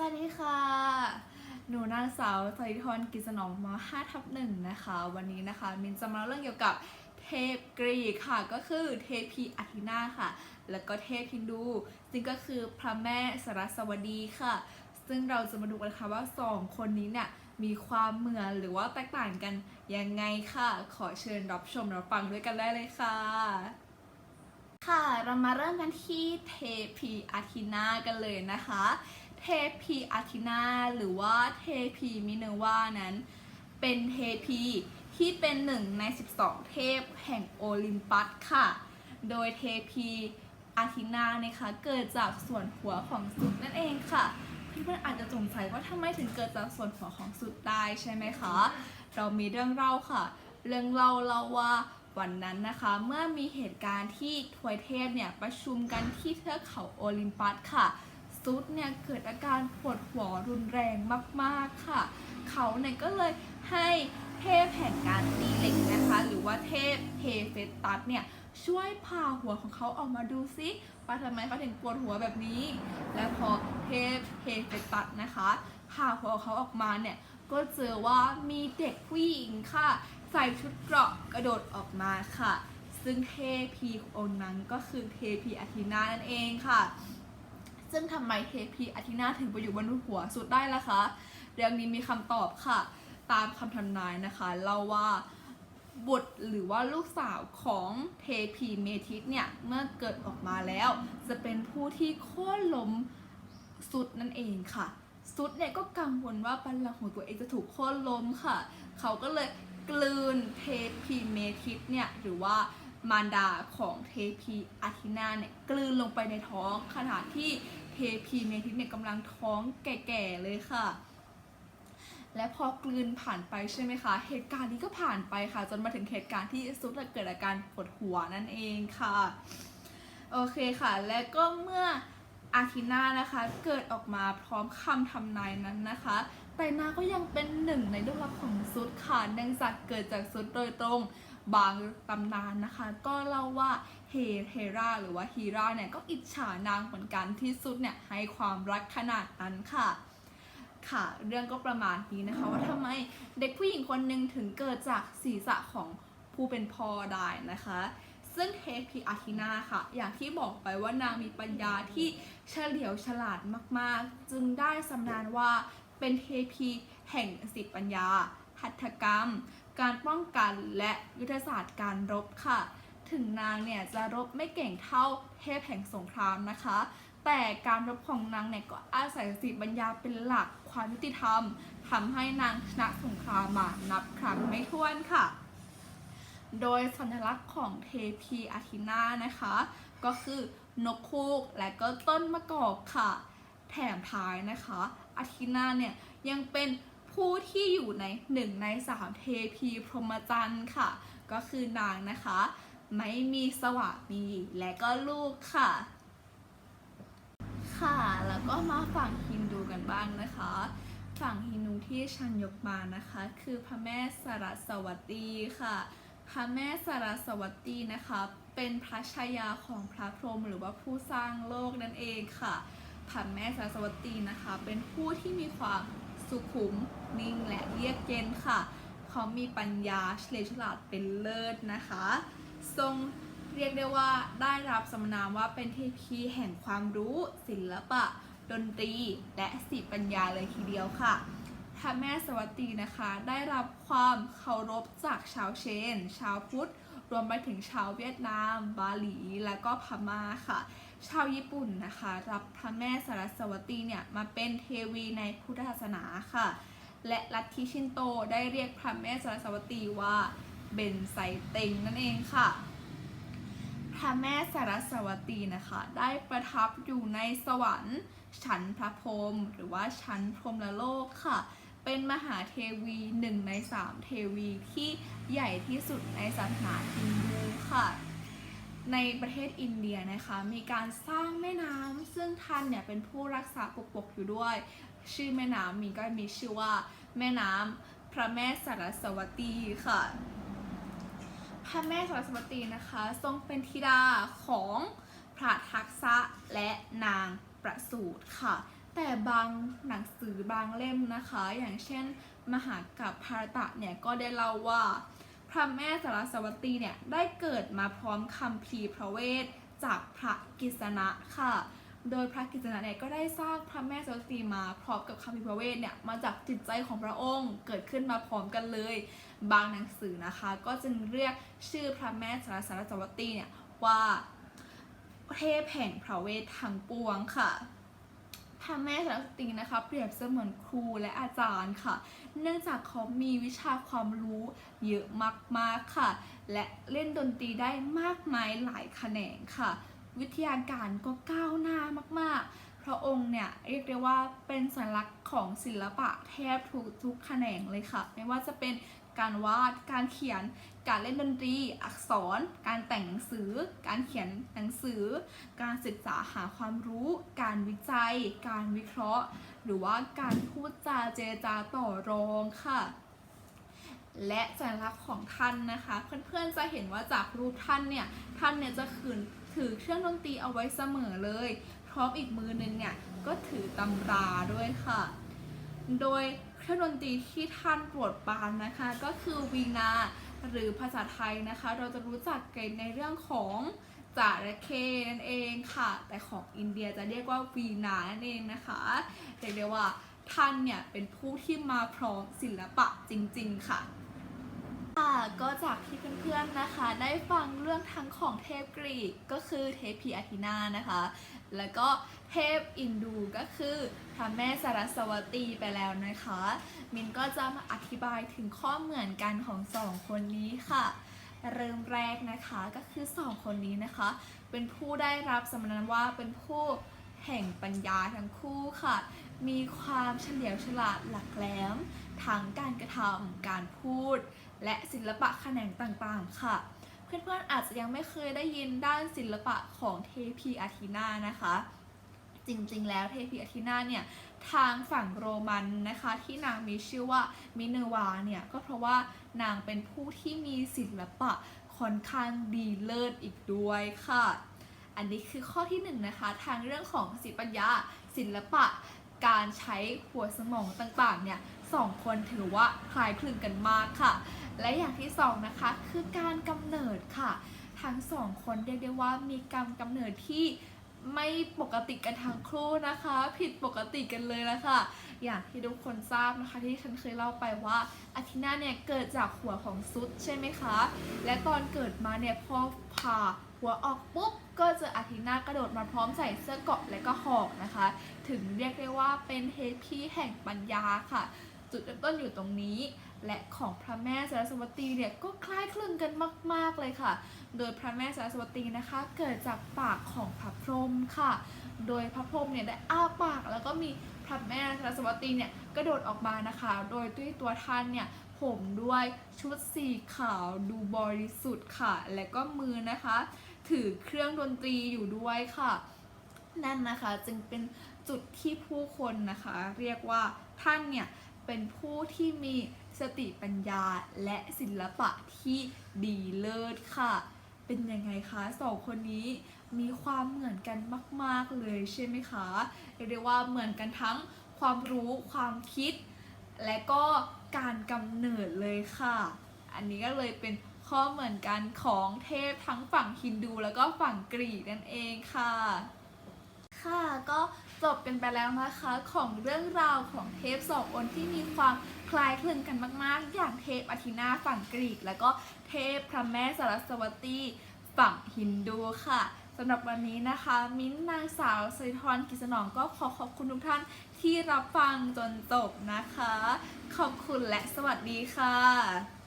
สวัสดีค่ะ หนูนางสาวสริธรกิจสนองม5ทับหนึ่งนะคะ วันนี้นะคะ มินจะมาเล่าเรื่องเกี่ยวกับเทพกรีกค่ะ ก็คือเทพีอาทินาค่ะ แล้วก็เทพฮินดู ซึ่งก็คือพระแม่สรัสวดีค่ะ ซึ่งเราจะมาดูกันค่ะว่าสองคนนี้เนี่ยมีความเหมือนหรือว่าแตกต่างกันยังไงค่ะ ขอเชิญรับชมรับฟังด้วยกันได้เลยค่ะค่ะ เรามาเริ่มกันที่เทพีอาทินากันเลยนะคะ เทพีอาทินาหรือว่าเทพีมิเนวานั้น เป็นเทพีที่เป็นหนึ่งใน 12 เทพแห่งโอลิมปัสค่ะ โดยเทพีอาทินานะคะเกิดจากส่วนหัวของสุดนั่นเองค่ะเพื่อนๆอาจจะสงสัยว่าทำไมถึงเกิดจากส่วนหัวของสุดได้ใช่ไหมคะ เรามีเรื่องเล่าค่ะ เรื่องเล่าเล่าว่าวันนั้นนะคะ เมื่อมีเหตุการณ์ที่ทวยเทพเนี่ยประชุมกันที่เทือกเขาโอลิมปัสค่ะ ซุดเนี่ยเกิดอาการปวดหัวรุนแรงมากๆค่ะ เขาเนี่ยก็เลยให้เทพแห่งการตีเหล็กนะคะ หรือว่าเทพเฮเฟตัสเนี่ยช่วยพาหัวของเขาออกมาดูซิว่าทำไมเขาถึงปวดหัวแบบนี้ และพอเทพเฮเฟตัสนะคะพาหัวของเขาออกมาเนี่ยก็เจอว่ามีเด็กผู้หญิงค่ะ ใส่ชุดเกราะกระโดดออกมาค่ะ ซึ่งเทพีองค์นั้นก็คือเทพีอาทินานั่นเองค่ะ ซึ่งทำไมเทพีอาทินาถึงไปอยู่บนหัวสุดได้ล่ะคะ เรื่องนี้มีคำตอบค่ะ ตามคำทำนายนะคะเล่าว่าบุตรหรือว่าลูกสาวของเทพีเมทิสเนี่ย เมื่อเกิดออกมาแล้ว จะเป็นผู้ที่โค่นล้มสุดนั่นเองค่ะ สุดเนี่ยก็กังวลว่าบัลลังก์ของตัวเองจะถูกโค่นล้มค่ะ เขาก็เลยกลืนเทพีเมทิสเนี่ย หรือว่ามารดาของเทพีอาทินาเนี่ย กลืนลงไปในท้องขณะที่ เทพีเมทิสเนี่ยกำลังท้องแก่ๆเลยค่ะ และพอกลืนผ่านไปใช่ไหมคะ เหตุการณ์นี้ก็ผ่านไปค่ะ จนมาถึงเหตุการณ์ที่ซุดเกิดอาการปวดหัวนั่นเองค่ะ โอเคค่ะ และก็เมื่ออาทินานะคะเกิดออกมาพร้อมคำทำนายนั้นนะคะ แต่นาก็ยังเป็นหนึ่งในลูกรักของซุดค่ะเนื่องจากเกิดจากซุดโดยตรง บางตำนานนะคะ ก็เล่าว่าเฮเฮราหรือว่าฮีราเนี่ยก็อิจฉานางเหมือนกันที่ซุดเนี่ยให้ความรักขนาดนั้นค่ะค่ะ เรื่องก็ประมาณนี้นะคะว่าทำไมเด็กผู้หญิงคนหนึ่งถึงเกิดจากศีรษะของผู้เป็นพ่อได้นะคะ ซึ่งเทพีอาทินาค่ะ อย่างที่บอกไปว่านางมีปัญญาที่เฉลียวฉลาดมากๆ จึงได้สำนานว่าเป็นเทพีแห่งสิปัญญาหัตถกรรม การป้องกันและยุทธศาสตร์การรบค่ะ ถึงนางเนี่ยจะรบไม่เก่งเท่าเทพแห่งสงครามนะคะ แต่การรบของนางเนี่ยก็อาศัยสติปัญญาเป็นหลักความยุติธรรมทำให้นางชนะสงครามมานับครั้งไม่ถ้วนค่ะ โดยสัญลักษณ์ของเทพีอาทินานะคะ ก็คือนกคูกและก็ต้นมะกอกค่ะ แถมท้ายนะคะอาทินาเนี่ยยังเป็น ผู้ที่อยู่ในหนึ่งในสามเทพีพรหมจรรย์ค่ะ ก็คือนางนะคะ ไม่มีสวามีและก็ลูกค่ะ ค่ะแล้วก็มาฝั่งฮินดูกันบ้างนะคะ ฝั่งฮินดูที่ฉันยกมานะคะ คือพระแม่สรัสวตีค่ะพระแม่สรัสวตีนะคะ เป็นพระชายาของพระพรหมหรือว่าผู้สร้างโลกนั่นเองค่ะพระแม่สรัสวตีนะคะ เป็นผู้ที่มีความ สุขุมนิ่งและเยือกเย็นค่ะ เขามีปัญญาเฉลียวฉลาดเป็นเลิศนะคะ ทรงเรียกได้ว่าได้รับสมนามว่าเป็นเทพีแห่งความรู้ ศิลปะ ดนตรี และสิปัญญาเลยทีเดียวค่ะพระแม่สวัสดีนะคะ ได้รับความเคารพจากชาวเชน ชาวพุทธ รวมไปถึงชาวเวียดนาม บาหลี และก็พม่าค่ะ ชาวญี่ปุ่นนะคะ รับพระแม่สรัสวตีเนี่ยมาเป็นเทวีในพุทธศาสนาค่ะ และลัทธิชินโตได้เรียกพระแม่สรัสวตีว่าเบนไซเต็งนั่นเองค่ะ พระแม่สรัสวตีนะคะ ได้ประทับอยู่ในสวรรค์ชั้นพระพรหมหรือว่าชั้นพรหมโลกค่ะ เป็นมหาเทวีหนึ่งในสามเทวีที่ใหญ่ที่สุดในศาสนาฮินดูค่ะ ในประเทศอินเดียนะคะ มีการสร้างแม่น้ำซึ่งท่านเนี่ยเป็นผู้รักษาปกปกอยู่ด้วย ชื่อแม่น้ำมีก็มีชื่อว่าแม่น้ำพระแม่สรัสวตีค่ะ พระแม่สรัสวตีนะคะทรงเป็นธิดาของพระทักษะและนางประสูติค่ะแแต่บางหนังสือบางเล่มนะคะ อย่างเช่นมหากับภารตะเนี่ยก็ได้เล่าว่า พระแม่สารสวตีเนี่ยได้เกิดมาพร้อมคำพีร์พระเวทจากพระกิษณะค่ะ โดยพระกิษณะเนี่ยก็ได้สร้างพระแม่สารสวตีมาพร้อมกับคำพีร์พระเวทเนี่ยมาจากจิตใจของพระองค์เกิดขึ้นมาพร้อมกันเลย บางหนังสือนะคะ ก็จึงเรียกชื่อพระแม่สารสารตีเนี่ยว่าเทพแห่งพระเวททั้งปวงค่ะ พระแม่สารสวตีนะคะ เปรียบเสมือนครูและอาจารย์ค่ะ เนื่องจากเขามีวิชาความรู้เยอะมากๆค่ะ และเล่นดนตรีได้มากมายหลายแขนงค่ะ วิทยาการก็ก้าวหน้ามากๆ พระองค์เนี่ยเรียกได้ว่าเป็นสัญลักษณ์ของศิลปะแทบทุกทุกแขนงเลยค่ะ ไม่ว่าจะเป็น การวาด การเขียน การเล่นดนตรี อักษร การแต่งหนังสือ การเขียนหนังสือ การศึกษาหาความรู้ การวิจัย การวิเคราะห์ หรือว่าการพูดจาเจรจาต่อรองค่ะและสัญลักษณ์ของท่านนะคะ เพื่อนๆจะเห็นว่าจากรูปท่านเนี่ยท่านเนี่ยจะขืนถือเครื่องดนตรีเอาไว้เสมอเลย พร้อมอีกมือนึงเนี่ยก็ถือตำราด้วยค่ะ โดย เครื่องดนตรีที่ท่านโปรดปรานนะคะ ก็คือวีนาหรือภาษาไทยนะคะ เราจะรู้จักกันในเรื่องของจาระเคนั่นเองค่ะ แต่ของอินเดียจะเรียกว่าวีนานั่นเองนะคะเรียกได้ว่าท่านเนี่ยเป็นผู้ที่มาพร้อมศิลปะจริง ๆ ค่ะค่ะก็จากที่เพื่อนๆนะคะ ได้ฟังเรื่องทั้งของเทพกรีกก็คือเทพีอาทินานะคะ แล้วก็เทพอินดูก็คือพระแม่สารสวตีไปแล้วนะคะ มินก็จะมาอธิบายถึงข้อเหมือนกันของสองคนนี้ค่ะ เริ่มแรกนะคะก็คือสองคนนี้นะคะ เป็นผู้ได้รับสมญานว่าเป็นผู้แห่งปัญญาทั้งคู่ค่ะ มีความเฉลียวฉลาดหลักแหลมทั้งการกระทำการพูด และศิลปะแขนงต่างๆค่ะ เพื่อนๆอาจจะยังไม่เคยได้ยินด้านศิลปะของเทพีอาทีนานะคะ จริงๆ แล้วเทพีอาทีนาเนี่ยทางฝั่งโรมันนะคะที่นางมีชื่อว่ามิเนวาเนี่ยก็เพราะว่านางเป็นผู้ที่มีศิลปะค่อนข้างดีเลิศอีกด้วยค่ะ อันนี้คือข้อที่หนึ่งนะคะทางเรื่องของสิปัญญาศิลปะการใช้หัวสมองต่างๆเนี่ย สองคนถือว่าคล้ายคลึงกันมากค่ะ และอย่างที่สองนะคะคือการกำเนิดค่ะ ทั้งสองคนเรียกได้ว่ามีกรรมกำเนิดที่ไม่ปกติกันทั้งคู่นะคะ ผิดปกติกันเลยละค่ะ อย่างที่ทุกคนทราบนะคะที่ฉันเคยเล่าไปว่าอาทินาเนี่ยเกิดจากหัวของซุดใช่ไหมคะ และตอนเกิดมาเนี่ยพอผ่าหัวออกปุ๊บก็เจออาทินากระโดดมาพร้อมใส่เสื้อเกาะและก็หอกนะคะ ถึงเรียกได้ว่าเป็นเทพีแห่งปัญญาค่ะ จุดเริ่มต้นอยู่ตรงนี้ และของพระแม่สารสวตีเนี่ยก็คล้ายคลึงกันมาก ๆเลยค่ะ โดยพระแม่สารสวตีนะคะ เกิดจากปากของพระพรหมค่ะ โดยพระพรหมเนี่ยได้อ้าปากแล้วก็มีพระแม่สารสวตีเนี่ยกระโดดออกมานะคะ โดยด้วยตัวท่านเนี่ยผมด้วยชุดสีขาวดูบริสุทธิ์ค่ะ และก็มือนะคะ ถือเครื่องดนตรีอยู่ด้วยค่ะ นั่นนะคะจึงเป็นจุดที่ผู้คนนะคะ เรียกว่าท่านเนี่ย เป็นผู้ที่มีสติปัญญาและศิลปะที่ดีเลิศค่ะ เป็นยังไงคะสองคนนี้มีความเหมือนกันมาก ๆ เลยใช่ไหมคะเรียกว่าเหมือนกันทั้งความรู้ความคิด และก็การกำเนิดเลยค่ะ อันนี้ก็เลยเป็นข้อเหมือนกันของเทพทั้งฝั่งฮินดูแล้วก็ฝั่งกรีกนั่นเองค่ะ ค่ะก็ จบกันไปแล้วนะคะของเรื่องราวของเทพสององค์ที่มีความคล้ายคลึงกันมาก ๆ อย่างเทพอาทินาฝั่งกรีก แล้วก็เทพพระแม่สารสวตีฝั่งฮินดูค่ะสำหรับวันนี้นะคะ มิ้นนางสาวสิริธรกิจสนองก็ขอขอบคุณทุกท่านที่รับฟังจนจบนะคะ ขอบคุณและสวัสดีค่ะ